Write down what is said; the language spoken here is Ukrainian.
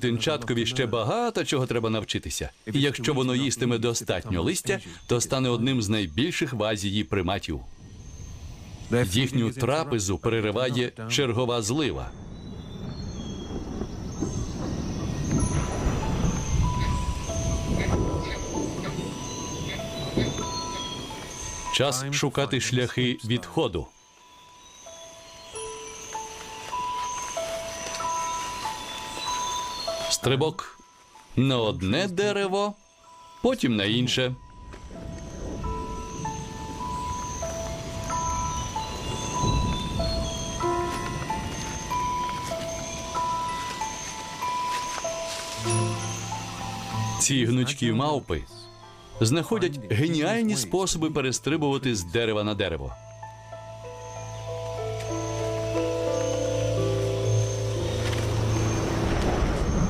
Тинчаткові ще багато чого треба навчитися. І якщо воно їстиме достатньо листя, то стане одним з найбільших в Азії приматів. Їхню трапезу перериває чергова злива. Час шукати шляхи відходу. Стрибок на одне дерево, потім на інше. Ці гнучкі мавпи знаходять геніальні способи перестрибувати з дерева на дерево.